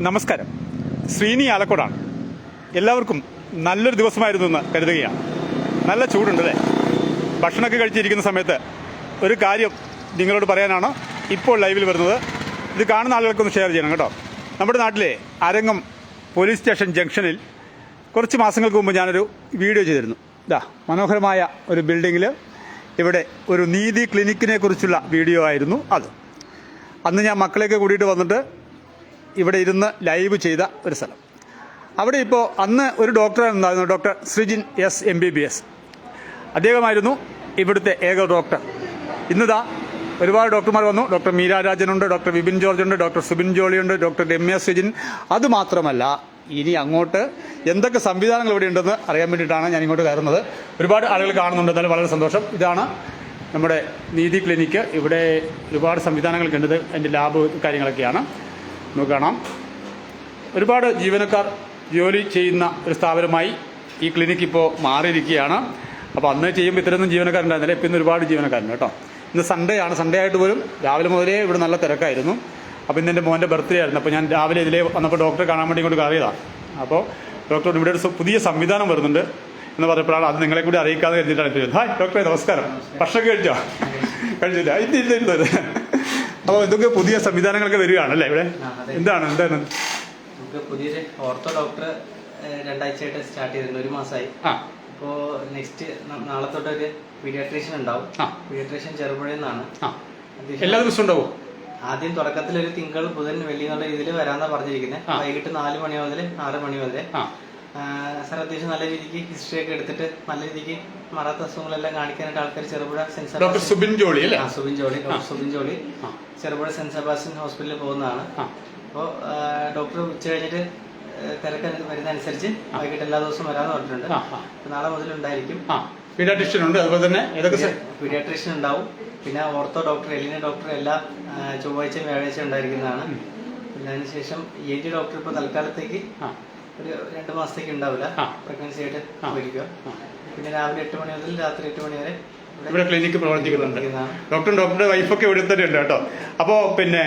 നമസ്കാരം. ശ്രീനി ആലക്കോടാണ്. എല്ലാവർക്കും നല്ലൊരു ദിവസമായിരുന്നു എന്ന് കരുതുകയാണ്. നല്ല ചൂടുണ്ട് അല്ലേ? ഭക്ഷണമൊക്കെ കഴിച്ചിരിക്കുന്ന സമയത്ത് ഒരു കാര്യം നിങ്ങളോട് പറയാനാണ് ഇപ്പോൾ ലൈവിൽ വരുന്നത്. ഇത് കാണുന്ന ആളുകൾക്കൊന്ന് ഷെയർ ചെയ്യണം കേട്ടോ. നമ്മുടെ നാട്ടിലെ അരങ്ങം പോലീസ് സ്റ്റേഷൻ ജംഗ്ഷനിൽ കുറച്ച് മാസങ്ങൾക്ക് മുമ്പ് ഞാനൊരു വീഡിയോ ചെയ്തിരുന്നു. ഇതാ മനോഹരമായ ഒരു ബിൽഡിങ്ങിൽ ഇവിടെ ഒരു നീതി ക്ലിനിക്കിനെ കുറിച്ചുള്ള വീഡിയോ ആയിരുന്നു അത്. അന്ന് ഞാൻ മക്കളെയൊക്കെ കൂടിയിട്ട് വന്നിട്ട് ഇവിടെ ഇരുന്ന് ലൈവ് ചെയ്ത ഒരു സ്ഥലം. അവിടെ ഇപ്പോൾ അന്ന് ഒരു ഡോക്ടർ ഉണ്ടായിരുന്നു doctor Sreejin S M B B S അദ്ദേഹമായിരുന്നു ഇവിടുത്തെ ഏക ഡോക്ടർ. ഇന്നിതാ ഒരുപാട് ഡോക്ടർമാർ വന്നു. ഡോക്ടർ മീര രാജനുണ്ട് ഡോക്ടർ വിപിൻ ജോർജ് ഉണ്ട് ഡോക്ടർ സുബിൻ ജോളിയുണ്ട് ഡോക്ടർ രമ്യ സുജിൻ അതുമാത്രമല്ല ഇനി അങ്ങോട്ട് എന്തൊക്കെ സംവിധാനങ്ങൾ ഇവിടെ ഉണ്ടെന്ന് അറിയാൻ വേണ്ടിയിട്ടാണ് ഞാൻ ഇങ്ങോട്ട് കയറുന്നത്. ഒരുപാട് ആളുകൾ കാണുന്നുണ്ട്. എന്നാലും വളരെ സന്തോഷം. ഇതാണ് നമ്മുടെ നീതി ക്ലിനിക്ക്. ഇവിടെ ഒരുപാട് സംവിധാനങ്ങൾ ഉണ്ട്. അതിന്റെ ലാബ് കാര്യങ്ങളൊക്കെയാണ്. നമുക്ക് കാണാം ഒരുപാട് ജീവനക്കാർ ജോലി ചെയ്യുന്ന ഒരു സ്ഥാപനമായി ഈ ക്ലിനിക്ക് ഇപ്പോൾ മാറിയിരിക്കുകയാണ്. അപ്പോൾ അന്ന് ചെയ്യുമ്പോൾ ഇത്രയൊന്നും ജീവനക്കാരുണ്ടായിരുന്നില്ല ഇപ്പം ഇന്ന് ഒരുപാട് ജീവനക്കാരുണ്ട് കേട്ടോ. ഇന്ന് സൺഡേ ആണ്. സൺഡേ ആയിട്ട് പോലും രാവിലെ മുതലേ ഇവിടെ നല്ല തിരക്കായിരുന്നു. അപ്പോൾ ഇന്ന് എന്റെ മോന്റെ ബർത്ത്ഡേ ആയിരുന്നു. അപ്പോൾ ഞാൻ രാവിലെ ഇതിലേ വന്നപ്പോൾ ഡോക്ടറെ കാണാൻ വേണ്ടി ഇങ്ങോട്ട് കയറിയതാണ് അപ്പോൾ ഡോക്ടർ ഇവിടെ ഒരു പുതിയ സംവിധാനം വരുന്നുണ്ട് എന്ന് പറഞ്ഞപ്പോഴാണ് അത് നിങ്ങളെ കൂടി അറിയിക്കാതെ കഴിഞ്ഞിട്ടാണ്. ഹായ് ഡോക്ടറെ നമസ്കാരം. ഭക്ഷണം കഴിച്ചോ? കഴിച്ചില്ല. ഇന്ന് ഇന്ന്. അപ്പോൾ ഇതൊക്കെ പുതിയ സംവിധാനങ്ങളൊക്കെ വരികയാണല്ലേ ഇവിടെ? എന്താണ് എന്താണ്? പുതിയൊരു ഓർത്തോ ഡോക്ടർ രണ്ടാഴ്ചയായിട്ട് സ്റ്റാർട്ട് ചെയ്തിട്ടുണ്ട് ഒരു മാസമായി ആ. ഇപ്പോൾ നെക്സ്റ്റ് നാളെ തൊട്ട് ഒരു പീഡിയാട്രീഷ്യൻ ഉണ്ടാവും. പീഡിയാട്രീഷ്യൻ ചെറുപുഴയിൽ നിന്നാണ് എല്ലാ ദിവസവും ഉണ്ടാവും? ആദ്യം തുടക്കത്തിൽ ഒരു തിങ്കൾ ബുധൻ വെള്ളി എന്നുള്ള രീതിയിൽ വരാന്നാ പറഞ്ഞിരിക്കുന്നത് വൈകിട്ട് നാല് മണി മുതൽ ആറ് മണി വരെ. സർ അത്യാവശ്യം നല്ല രീതിക്ക് ഹിസ്റ്ററി ഒക്കെ എടുത്തിട്ട് നല്ല രീതിക്ക് മറാത്ത അസുഖങ്ങളെല്ലാം കാണിക്കാനായിട്ട് ആൾക്കാർ ചെറുപുഴ സെൻസർ doctor Subin Jolly Subin Jolly Subin Jolly. Cherupuzha saint Sebastian ഹോസ്പിറ്റലിൽ പോകുന്നതാണ്. അപ്പോൾ ഡോക്ടർ ഉച്ച കഴിഞ്ഞിട്ട് തിരക്ക് വരുന്നതനുസരിച്ച് വൈകിട്ട് എല്ലാ ദിവസവും വരാമെന്ന് പറഞ്ഞിട്ടുണ്ട്. നാളെ മുതൽ ഉണ്ടായിരിക്കും പീഡിയാട്രിഷ്യൻ ഉണ്ട്. അതുപോലെ തന്നെ ഏതൊക്കെ പീഡിയാട്രീഷ്യൻ ഉണ്ടാവും. പിന്നെ ഓർത്തോ ഡോക്ടർ എല്ലിന ഡോക്ടർ എല്ലാ ചൊവ്വാഴ്ചയും വ്യാഴാഴ്ചയും ഉണ്ടായിരിക്കുന്നതാണ്. പിന്നെ അതിനുശേഷം എ ടി ഡോക്ടർ ഇപ്പോൾ തൽക്കാലത്തേക്ക് ഒരു രണ്ട് മാസത്തേക്ക് ഉണ്ടാവില്ല. പ്രഗ്നൻസി ആയിട്ട്. പോയിരിക്കുക പിന്നെ രാവിലെ എട്ട് മണി മുതൽ രാത്രി എട്ട് മണി വരെ ഇവിടെ ക്ലിനിക്ക് പ്രവർത്തിക്കുന്നുണ്ട്. ഡോക്ടറും ഡോക്ടറുടെ വൈഫൊക്കെ ഇവിടെ തന്നെ ഉണ്ട് കേട്ടോ. അപ്പോൾ പിന്നെ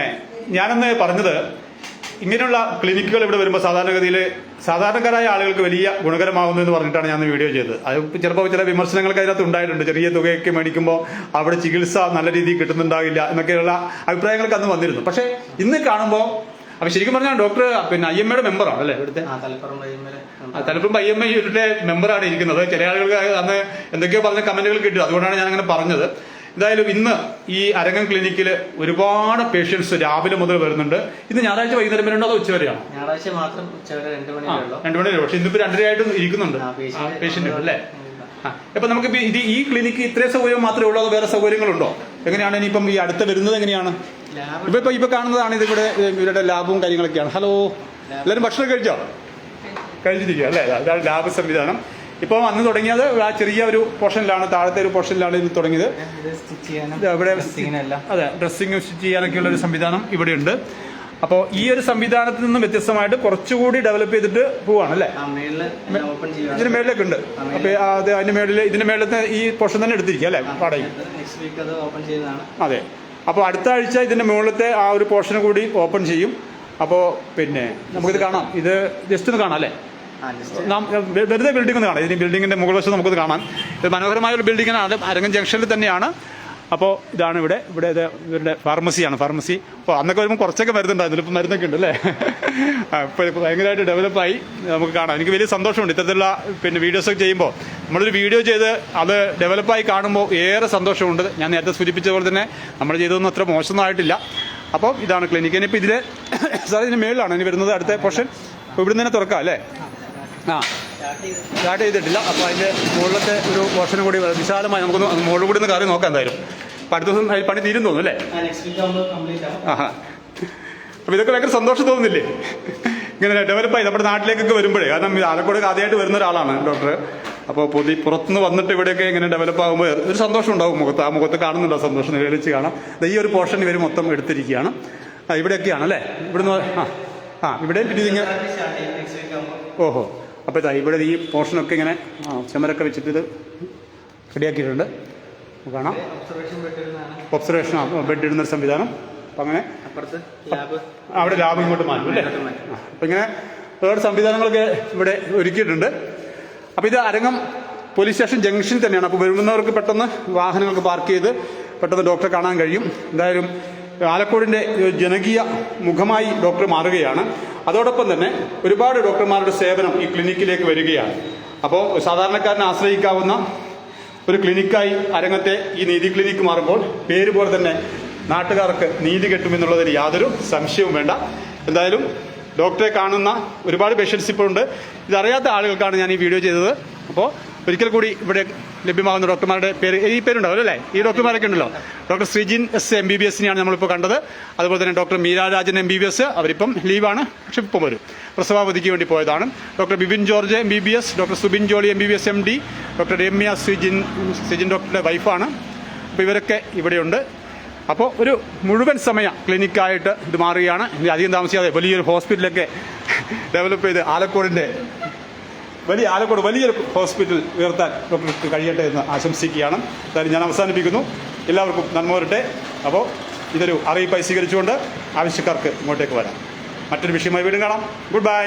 ഞാനന്ന് പറഞ്ഞത് ഇങ്ങനെയുള്ള ക്ലിനിക്കുകൾ ഇവിടെ വരുമ്പോൾ സാധാരണഗതിയിൽ സാധാരണക്കാരായ ആളുകൾക്ക് വലിയ ഗുണകരമാകുന്നു എന്ന് പറഞ്ഞിട്ടാണ് ഞാൻ വീഡിയോ ചെയ്തത്. അത് ചിലപ്പോൾ ചില വിമർശനങ്ങൾക്ക് അതിനകത്ത് ഉണ്ടായിട്ടുണ്ട്. ചെറിയ തുകയൊക്കെ മേടിക്കുമ്പോൾ അവിടെ ചികിത്സ നല്ല രീതിയിൽ കിട്ടുന്നുണ്ടാവില്ല എന്നൊക്കെയുള്ള അഭിപ്രായങ്ങൾക്ക് അന്ന് വന്നിരുന്നു. പക്ഷേ ഇന്ന് കാണുമ്പോൾ അപ്പോൾ ശരിക്കും പറഞ്ഞാൽ ഡോക്ടർ പിന്നെ ഐ എം എയുടെ മെമ്പറാണ് അല്ലേ? ഇവിടുത്തെ തലപ്പുറം ഐ എം ഐയുടെ മെമ്പറാണ് ഇരിക്കുന്നത്. ചില ആളുകൾക്ക് അന്ന് എന്തൊക്കെയോ പറഞ്ഞ കമന്റുകൾ കിട്ടി. അതുകൊണ്ടാണ് ഞാൻ അങ്ങനെ പറഞ്ഞത്. എന്തായാലും ഇന്ന് ഈ അരങ്ങം ക്ലിനിക്കിൽ ഒരുപാട് പേഷ്യൻസ് രാവിലെ മുതൽ വരുന്നുണ്ട്. ഇന്ന് ഞായറാഴ്ച വൈകുന്നേരം വരെയുണ്ടോ അതോ ഉച്ചവരെയാണ്? ഞായറാഴ്ച മാത്രം ഉച്ചവരെ രണ്ട് മണി രണ്ട് മണി വരെ പക്ഷെ ഇന്നിപ്പോ രണ്ടരയായിട്ടും ഇരിക്കുന്നുണ്ട്. പേഷ്യന്റ് അല്ലേ? അപ്പൊ നമുക്ക് ഇത് ഈ ക്ലിനിക്ക് ഇത്രയും സൗകര്യം മാത്രമേ ഉള്ളൂ അതോ വേറെ സൗകര്യങ്ങളുണ്ടോ? എങ്ങനെയാണ് ഇനിയിപ്പം ഈ അടുത്ത വരുന്നത് എങ്ങനെയാണ്? ഇപ്പൊ ഇപ്പൊ ഇപ്പൊ കാണുന്നതാണ് ഇതിവിടെ ഇവരുടെ ലാബും കാര്യങ്ങളൊക്കെയാണ്. ഹലോ. എല്ലാവരും ഭക്ഷണം കഴിച്ചോ? കഴിച്ചിരിക്കുക അല്ലേ? അതാണ് ലാബ് സംവിധാനം. ഇപ്പൊ അന്ന് തുടങ്ങിയത് ആ ചെറിയ ഒരു പോർഷനിലാണ് താഴത്തെ ഒരു പോർഷനിലാണ് ഇത് തുടങ്ങിയത്. ഇവിടെ അതെ ഡ്രസ്സിങ്ങും സ്റ്റിച്ച് ചെയ്യാനൊക്കെ ഉള്ള ഒരു സംവിധാനം ഇവിടെ ഉണ്ട് അപ്പോൾ ഈ ഒരു സംവിധാനത്തിൽ നിന്നും വ്യത്യസ്തമായിട്ട് കുറച്ചുകൂടി ഡെവലപ്പ് ചെയ്തിട്ട് പോവാണ് അല്ലേ? ഇതിന് മേളിലൊക്കെ ഉണ്ട് അപ്പോൾ അത് അതിന് മേളിൽ ഇതിന് മേളിൽ ഈ പോർഷൻ തന്നെ എടുത്തിരിക്കുക അല്ലേ? ചെയ്യുന്നതാണ് അതെ. അപ്പോൾ അടുത്ത ആഴ്ച ഇതിന്റെ മുകളിലത്തെ ആ ഒരു പോർഷൻ കൂടി ഓപ്പൺ ചെയ്യും. അപ്പോൾ പിന്നെ നമുക്കിത് കാണാം. ഇത് ജസ്റ്റ് ഒന്ന് കാണാം അല്ലേ? വെറുതെ ബിൽഡിംഗ് ഒന്ന് കാണാം. ഇതിന് ബിൽഡിങ്ങിന്റെ മുകൾ വശം നമുക്കത് കാണാം. ഇത് മനോഹരമായ ഒരു ബിൽഡിംഗാണ് അരങ്ങൻ ജംഗ്ഷനിൽ തന്നെയാണ്. അപ്പോൾ ഇതാണ് ഇവിടെ ഇവിടെ ഇത് ഇവരുടെ ഫാർമസിയാണ് ഫാർമസി അപ്പോൾ അന്നൊക്കെ വരുമ്പോൾ കുറച്ചൊക്കെ മരുന്നുണ്ടായിരുന്നു ഇപ്പം മരുന്നൊക്കെ ഉണ്ട് അല്ലേ ഇപ്പോൾ ഇപ്പോൾ ഭയങ്കരമായിട്ട് ഡെവലപ്പായി നമുക്ക് കാണാം. എനിക്ക് വലിയ സന്തോഷമുണ്ട്. ഇത്തരത്തിലുള്ള പിന്നെ വീഡിയോസൊക്കെ ചെയ്യുമ്പോൾ നമ്മളൊരു വീഡിയോ ചെയ്ത് അത് ഡെവലപ്പായി കാണുമ്പോൾ ഏറെ സന്തോഷമുണ്ട്. ഞാൻ നേരത്തെ സൂചിപ്പിച്ച പോലെ തന്നെ നമ്മൾ ചെയ്തതൊന്നും അത്ര മോശമൊന്നും ആയിട്ടില്ല. അപ്പോൾ ഇതാണ് ക്ലിനിക്ക് ഇനിയിപ്പോൾ ഇതിൽ സാർ ഇതിന് മേളിലാണ് ഇനി വരുന്നത് അടുത്ത പോർഷൻ ഇവിടുന്ന് തന്നെ തുറക്കാം അല്ലേ? ആ. സ്റ്റാർട്ട് ചെയ്ത് ചെയ്തിട്ടില്ല. അപ്പോൾ അതിന്റെ മുകളിലത്തെ ഒരു പോർഷനും കൂടി വിശാലമായി നമുക്കൊന്ന് മുകളിൽ കൂടി ഒന്ന് കയറി നോക്കാം എന്തായാലും. അപ്പോൾ അടുത്ത ദിവസം പണി തീരും തോന്നുന്നു അല്ലേ? ആഹാ. അപ്പോൾ ഇതൊക്കെ ഭയങ്കര സന്തോഷം തോന്നുന്നില്ലേ? ഇങ്ങനെ ഡെവലപ്പായി നമ്മുടെ നാട്ടിലേക്കൊക്കെ വരുമ്പോഴേ. കാരണം ആലക്കോട് ആദ്യമായിട്ട് വരുന്ന ഒരാളാണ് ഡോക്ടർ അപ്പോൾ പുതി പുറത്തുനിന്ന് വന്നിട്ട് ഇവിടെയൊക്കെ ഇങ്ങനെ ഡെവലപ്പ് ആകുമ്പോൾ ഒരു സന്തോഷം ഉണ്ടാവും മുഖത്ത്. ആ മുഖത്ത് കാണുന്നുണ്ടോ? സന്തോഷം നിഴലിച്ച് കാണാം. ഈ ഒരു പോർഷൻ ഇവർ മൊത്തം എടുത്തിരിക്കുകയാണ്. ഇവിടെയൊക്കെയാണ് അല്ലേ? ഇവിടുന്ന് ആ ആ ഇവിടെ ഓഹോ. അപ്പോൾ ഇതാ ഇവിടെ ഈ പോർഷനൊക്കെ ഇങ്ങനെ ചുമരൊക്കെ വെച്ചിട്ട് ഇത് റെഡിയാക്കിയിട്ടുണ്ട്. കാണാം. ഒബ്സർവേഷൻ ബെഡ് ഇടുന്ന സംവിധാനം. അപ്പം അങ്ങനെ അവിടെ ലാബ് ഇങ്ങോട്ട് മാറ്റും അല്ലേ. അപ്പം ഇങ്ങനെ ഒരുപാട് സംവിധാനങ്ങളൊക്കെ ഇവിടെ ഒരുക്കിയിട്ടുണ്ട്. അപ്പോൾ ഇത് അരങ്ങം പോലീസ് സ്റ്റേഷൻ ജംഗ്ഷൻ തന്നെയാണ്. അപ്പോൾ വരുന്നവർക്ക് പെട്ടെന്ന് വാഹനങ്ങൾക്ക് പാർക്ക് ചെയ്ത് പെട്ടെന്ന് ഡോക്ടറെ കാണാൻ കഴിയും. എന്തായാലും ആലക്കോടിന്റെ ജനകീയ മുഖമായി ഡോക്ടർ മാറുകയാണ്. അതോടൊപ്പം തന്നെ ഒരുപാട് ഡോക്ടർമാരുടെ സേവനം ഈ ക്ലിനിക്കിലേക്ക് വരികയാണ്. അപ്പോൾ സാധാരണക്കാരനെ ആശ്രയിക്കാവുന്ന ഒരു ക്ലിനിക്കായി അരങ്ങത്തെ ഈ നീതി ക്ലിനിക്ക് മാറുമ്പോൾ പേര് പോലെ തന്നെ നാട്ടുകാർക്ക് നീതി കിട്ടുമെന്നുള്ളതിൽ യാതൊരു സംശയവും വേണ്ട. എന്തായാലും ഡോക്ടറെ കാണുന്ന ഒരുപാട് പേഷ്യൻസ് ഇപ്പോൾ ഉണ്ട് ഇതറിയാത്ത ആളുകൾക്കാണ് ഞാൻ ഈ വീഡിയോ ചെയ്തത്. അപ്പോൾ ഒരിക്കൽ കൂടി ഇവിടെ ലഭ്യമാകുന്ന ഡോക്ടർമാരുടെ പേര് ഈ പേരുണ്ടാവും അല്ലേ? ഈ ഡോക്ടർമാരൊക്കെ ഉണ്ടല്ലോ. Doctor Sreejin S M B B എസിനെയാണ് നമ്മളിപ്പോൾ കണ്ടത്. അതുപോലെ തന്നെ doctor Meera Rajan M B B S അവരിപ്പം ലീവാണ്. പക്ഷെ ഇപ്പം വരും. പ്രസവാവധിക്ക് വേണ്ടി പോയതാണ്. Doctor Bipin George M B B S doctor Subin Jolly M B B S M D doctor Ramya Sreejin Sreejin ഡോക്ടറുടെ വൈഫാണ്. അപ്പോൾ ഇവരൊക്കെ ഇവിടെയുണ്ട്. അപ്പോൾ ഒരു മുഴുവൻ സമയ ക്ലിനിക്കായിട്ട് ഇത് മാറുകയാണ്. ഇനി അധികം താമസിയാതെ വലിയൊരു ഹോസ്പിറ്റലൊക്കെ ഡെവലപ്പ് ചെയ്ത് ആലക്കോടിന്റെ വലിയ ആലക്കോട് വലിയൊരു ഹോസ്പിറ്റൽ ഉയർത്താൻ ഡോക്ടർക്ക് കഴിയട്ടെ എന്ന് ആശംസിക്കുകയാണ്. എന്തായാലും ഞാൻ അവസാനിപ്പിക്കുന്നു. എല്ലാവർക്കും നന്മ വരട്ടെ. അപ്പോൾ ഇതൊരു അറിയിപ്പായി സ്വീകരിച്ചുകൊണ്ട് ആവശ്യക്കാർക്ക് ഇങ്ങോട്ടേക്ക് വരാം. മറ്റൊരു വിഷയമായി വീണ്ടും കാണാം. Good bye